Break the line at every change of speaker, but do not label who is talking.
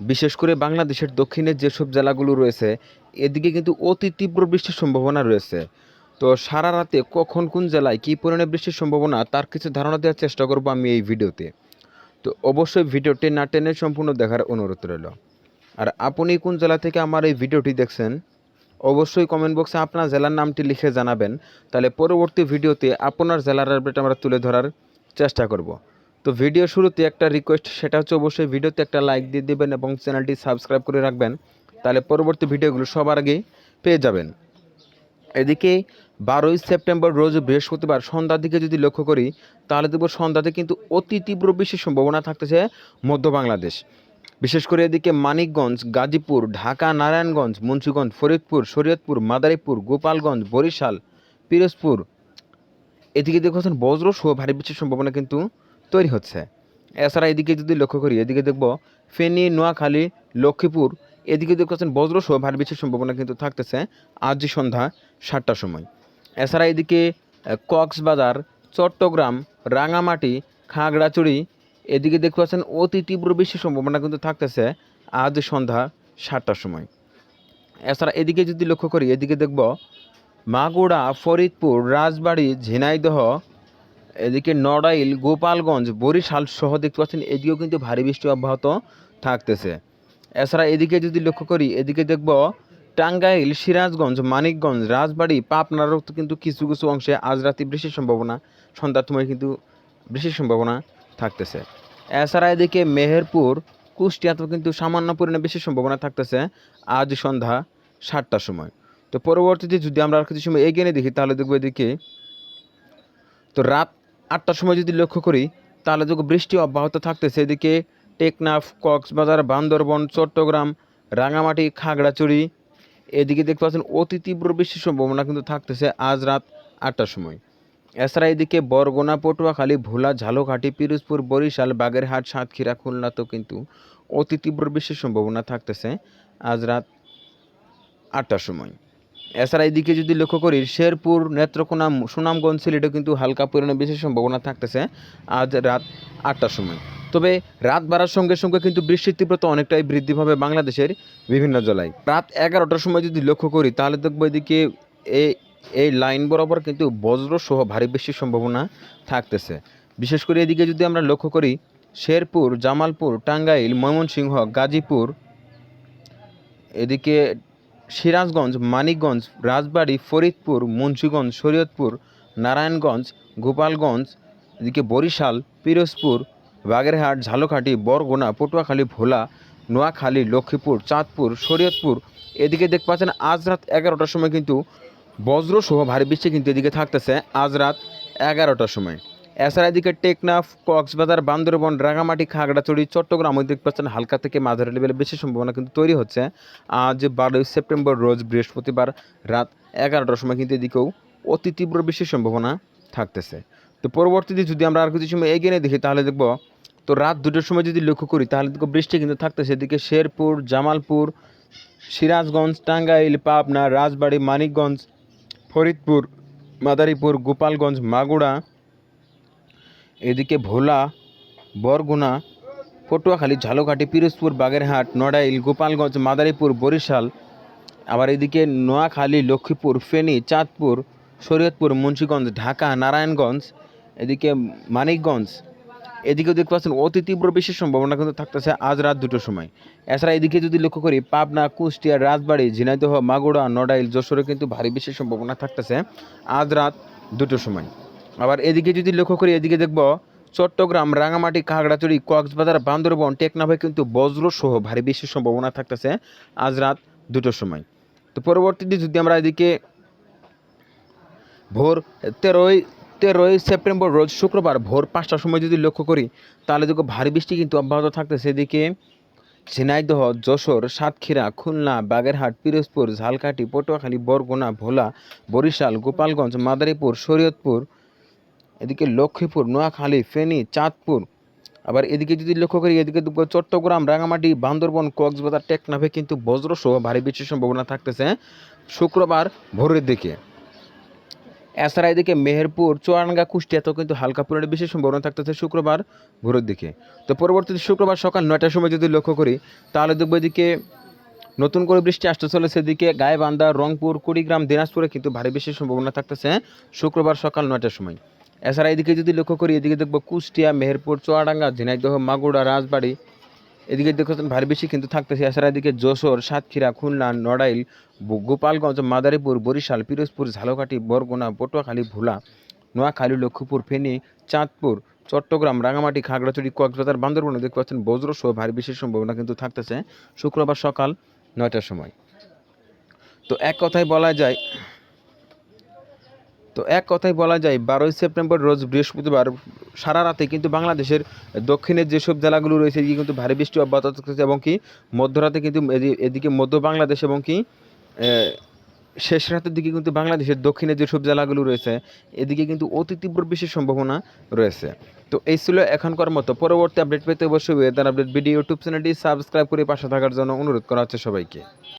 বিশেষ করে বাংলাদেশের দক্ষিণের যেসব জেলাগুলো রয়েছে, এদিকে কিন্তু অতি তীব্র বৃষ্টির সম্ভাবনা রয়েছে। তো সারা রাতে কখন কোন জেলায় কী পরিমাণে বৃষ্টির সম্ভাবনা, তার কিছু ধারণা দেওয়ার চেষ্টা করব আমি এই ভিডিওতে। তো অবশ্যই ভিডিওটি না টেনে সম্পূর্ণ দেখার অনুরোধ রইল। আর আপনি কোন জেলা থেকে আমার এই ভিডিওটি দেখছেন, অবশ্যই কমেন্ট বক্সে আপনার জেলার নামটি লিখে জানাবেন। তাহলে পরবর্তী ভিডিওতে আপনার জেলার আপডেট আমরা তুলে ধরার চেষ্টা করব। তো ভিডিও শুরুতে একটা রিকোয়েস্ট সেটা হচ্ছে অবশ্যই ভিডিওতে একটা লাইক দিয়ে দেবেন এবং চ্যানেলটি সাবস্ক্রাইব করে রাখবেন, তাহলে পরবর্তী ভিডিওগুলো সবার আগে পেয়ে যাবেন। এদিকে বারোই সেপ্টেম্বর রোজ বৃহস্পতিবার সন্ধ্যার দিকে যদি লক্ষ্য করি, তাহলে দেখব সন্ধ্যাতে কিন্তু অতি তীব্র বৃষ্টির সম্ভাবনা থাকতেছে মধ্য বাংলাদেশ। বিশেষ করে এদিকে মানিকগঞ্জ, গাজীপুর, ঢাকা, নারায়ণগঞ্জ, মুন্সিগঞ্জ, ফরিদপুর, শরীয়তপুর, মাদারীপুর, গোপালগঞ্জ, বরিশাল, পিরোজপুর। এদিকে দেখছেন বজ্র সহ ভারী বৃষ্টির সম্ভাবনা কিন্তু তৈরি হচ্ছে। এছাড়া এদিকে যদি লক্ষ্য করি, এদিকে দেখব ফেনী, নোয়াখালী, লক্ষ্মীপুর, এদিকে দেখছেন বজ্র সহ ভারী বৃষ্টির সম্ভাবনা কিন্তু থাকতেছে আজ সন্ধ্যা সাতটার সময়। এছাড়া এদিকে কক্সবাজার, চট্টগ্রাম, রাঙামাটি খাগড়াচুড়ি এদিকে দেখতে পাচ্ছেন অতি তীব্র বৃষ্টির সম্ভাবনা কিন্তু থাকতেছে আজ সন্ধ্যা সাতটার সময়। এছাড়া এদিকে যদি লক্ষ্য করি, এদিকে দেখব মাগুড়া ফরিদপুর, রাজবাড়ি, ঝিনাইদহ এদিকে নড়াইল, গোপালগঞ্জ, বরিশাল সহ দেখতে পাচ্ছেন, এদিকেও কিন্তু ভারী বৃষ্টি অব্যাহত থাকতেছে। এছাড়া এদিকে যদি লক্ষ্য করি, এদিকে দেখব টাঙ্গাইল, সিরাজগঞ্জ, মানিকগঞ্জ, রাজবাড়ী, পাবনারও কিন্তু কিছু কিছু অংশে আজ রাতে বৃষ্টির সম্ভাবনা, সন্ধ্যার সময় কিন্তু বৃষ্টির সম্ভাবনা থাকতেছে। এছাড়া এদিকে মেহেরপুর, কুষ্টিয়াতেও কিন্তু সামান্য পরিমাণে বেশি সম্ভাবনা থাকতেছে আজ সন্ধ্যা সাতটার সময়। তো পরবর্তীতে যদি আমরা আর কিছু সময় এগিয়ে দেখি, তাহলে দেখব এদিকে তো রাত আটটার সময় যদি লক্ষ্য করি, তাহলে দেখো বৃষ্টি অব্যাহত থাকতেছে। এদিকে টেকনাফ, কক্সবাজার, বান্দরবন, চট্টগ্রাম, রাঙামাটি, খাগড়াছড়ি, এদিকে দেখতে পাচ্ছেন অতি তীব্র বৃষ্টির সম্ভাবনা কিন্তু থাকতেছে আজ রাত আটটার সময়। এছাড়া এদিকে বরগুনা, পটুয়াখালী, ভোলা, ঝালকাঠি, পিরোজপুর, বরিশাল, বাগেরহাট, সাতক্ষীরা খুলনাতেও কিন্তু অতি তীব্র বৃষ্টির সম্ভাবনা থাকতেছে আজ রাত আটটার সময়। এছাড়া এদিকে যদি লক্ষ্য করি, শেরপুর নেত্রকোনা সুনামগঞ্জ সিলেটেও কিন্তু হালকা পরিমাণে বেশি সম্ভাবনা থাকতেছে আজ রাত আটটার সময়। তবে রাত বাড়ার সঙ্গে সঙ্গে কিন্তু বৃষ্টির তীব্রতা অনেকটাই বৃদ্ধি পাবে বাংলাদেশের বিভিন্ন জেলায়। রাত এগারোটার সময় যদি লক্ষ্য করি, তাহলে দেখব এদিকে এই এই লাইন বরাবর কিন্তু বজ্র সহ ভারী বৃষ্টির সম্ভাবনা থাকতেছে। বিশেষ করে এদিকে যদি আমরা লক্ষ্য করি, শেরপুর, জামালপুর, টাঙ্গাইল, ময়মনসিংহ, গাজীপুর, এদিকে সিরাজগঞ্জ, মানিকগঞ্জ, রাজবাড়ী, ফরিদপুর, মুন্সিগঞ্জ, শরীয়তপুর, নারায়ণগঞ্জ, গোপালগঞ্জ, এদিকে বরিশাল, পিরোজপুর, বাগেরহাট, ঝালকাঠি, বরগুনা, পটুয়াখালী, ভোলা, নোয়াখালী, লক্ষ্মীপুর, চাঁদপুর, শরীয়তপুর। এদিকে দেখতে পাচ্ছেন, আজ রাত এগারোটার সময় কিন্তু বজ্রসহ ভারী বৃষ্টি কিন্তু এদিকে থাকতেছে। আজ রাত এগারোটার সময়। এছাড়া এদিকে টেকনাফ, কক্সবাজার, বান্দরবন, রাঙামাটি, খাগড়াছড়ি, চট্টগ্রাম দেখতে পাচ্ছেন হালকা থেকে মাঝারি লেভেলে বেশি সম্ভাবনা কিন্তু তৈরি হচ্ছে। আজ বারোই সেপ্টেম্বর, রোজ বৃহস্পতিবার রাত এগারোটার সময় কিন্তু এদিকেও অতি তীব্র বৃষ্টির সম্ভাবনা থাকতেছে। তো পরবর্তীতে যদি আমরা আর কিছু সময় এগিয়ে দেখি, তাহলে দেখব, তো রাত দুটোর সময় যদি লক্ষ্য করি, তাহলে দেখব বৃষ্টি কিন্তু থাকতেছে এদিকে শেরপুর, জামালপুর, সিরাজগঞ্জ, টাঙ্গাইল, পাবনা, রাজবাড়ি, মানিকগঞ্জ, ফরিদপুর, মাদারীপুর, গোপালগঞ্জ মাগুড়া এদিকে ভোলা, বরগুনা, পটুয়াখালী, ঝালকাঠি, পিরোজপুর, বাগেরহাট, নড়াইল, গোপালগঞ্জ, মাদারীপুর, বরিশাল, আবার এদিকে নোয়াখালী, লক্ষ্মীপুর, ফেনী, চাঁদপুর, শরীয়তপুর, মুন্সিগঞ্জ, ঢাকা, নারায়ণগঞ্জ, এদিকে মানিকগঞ্জ। এদিকেও দেখতে পাচ্ছেন অতি তীব্র বিশেষ সম্ভাবনা কিন্তু থাকতেছে আজ রাত দুটোর সময়। এছাড়া এদিকে যদি লক্ষ্য করি, পাবনা, কুষ্টিয়া, রাজবাড়ি, ঝিনাইদহ মাগুড়া নড়াইল, যশোরে কিন্তু ভারী বিশেষ সম্ভাবনা থাকতেছে আজ রাত দুটোর সময়। আবার এদিকে যদি লক্ষ্য করি, এদিকে দেখব চট্টগ্রাম, রাঙামাটি, খাগড়াছড়ি, কক্সবাজার, বান্দরবন, টেকনাফে কিন্তু বজ্র সহ ভারী বৃষ্টির সম্ভাবনা থাকতেছে আজ রাত দুটোর সময়। তো পরবর্তীতে যদি আমরা এদিকে ভোর তেরোই তেরোই সেপ্টেম্বর, রোজ শুক্রবার ভোর পাঁচটার সময় যদি লক্ষ্য করি, তাহলে দেখো ভারী বৃষ্টি কিন্তু অব্যাহত থাকতেছে এদিকে ঝিনাইদহ, যশোর, সাতক্ষীরা, খুলনা, বাগেরহাট, পিরোজপুর, ঝালকাঠি, পটুয়াখালী, বরগুনা, ভোলা, বরিশাল, গোপালগঞ্জ, মাদারীপুর, শরীয়তপুর এদিকে লক্ষ্মীপুর, নোয়াখালী, ফেনী, চাঁদপুর। আবার এদিকে যদি লক্ষ্য করি, এদিকে চট্টগ্রাম রাঙামাটি বান্দরবন, কক্সবাজার, টেকনাফে কিন্তু বজ্র সহ ভারী বৃষ্টির সম্ভাবনা থাকতেছে শুক্রবার ভোরের দিকে। এছাড়া এদিকে মেহেরপুর, চুয়াডাঙ্গা, কুষ্টিয়াতেও কিন্তু হালকা পরিমাণে বেশি সম্ভাবনা থাকতেছে শুক্রবার ভোরের দিকে। তো পরবর্তীতে শুক্রবার সকাল নয়টার সময় যদি লক্ষ্য করি, তাহলে দেখব এদিকে নতুন করে বৃষ্টি আসতে চলেছে। এদিকে গায়েবান্ধা রংপুর, কুড়িগ্রাম, দিনাজপুরে কিন্তু ভারী বৃষ্টির সম্ভাবনা থাকতেছে শুক্রবার সকাল নয়টার সময়। এছাড়া এদিকে যদি লক্ষ্য করি, এদিকে দেখব কুষ্টিয়া, মেহেরপুর, চুয়াডাঙ্গা, ঝিনাইদহ মাগুড়া রাজবাড়ি। এদিকে দেখছেন ভারী বেশি কিন্তু থাকতেছে। এছাড়া এদিকে যশোর, সাতক্ষীরা, খুলনা, নড়াইল গোপালগঞ্জ, মাদারীপুর, বরিশাল, পিরোজপুর, ঝালকাঠি, বরগুনা, পটুয়াখালী, ভোলা, নোয়াখালী, লক্ষ্মীপুর, ফেনী, চাঁদপুর, চট্টগ্রাম রাঙামাটি খাগড়াছড়ি, কক্সবাজার, বান্দরবনে দেখতে পাচ্ছেন বজ্র সহ ভারী বৃষ্টির সম্ভাবনা কিন্তু থাকতেছে। শুক্রবার সকাল নয়টার সময়। তো এক কথায় বলা যায় তো এক কথায় বলা যায়, বারোই সেপ্টেম্বর রোজ বৃহস্পতিবার সারা রাতে কিন্তু বাংলাদেশের দক্ষিণের যেসব জেলাগুলো রয়েছে, এদিকে কিন্তু ভারী বৃষ্টি অব্যাহত থাকতেছে এবং কি মধ্যরাতে কিন্তু এদি- এদিকে মধ্য বাংলাদেশ এবং কি শেষ রাতের দিকে কিন্তু বাংলাদেশের দক্ষিণে যেসব জেলাগুলো রয়েছে, এদিকে কিন্তু অতি তীব্র বৃষ্টির সম্ভাবনা রয়েছে। তো এই ছিল এখনকার মতো। পরবর্তী আপডেট পেতে অবশ্যই ওয়েদার আপডেট ভিডিও ইউটিউব চ্যানেলটি সাবস্ক্রাইব করে পাশে থাকার জন্য অনুরোধ করা হচ্ছে সবাইকে।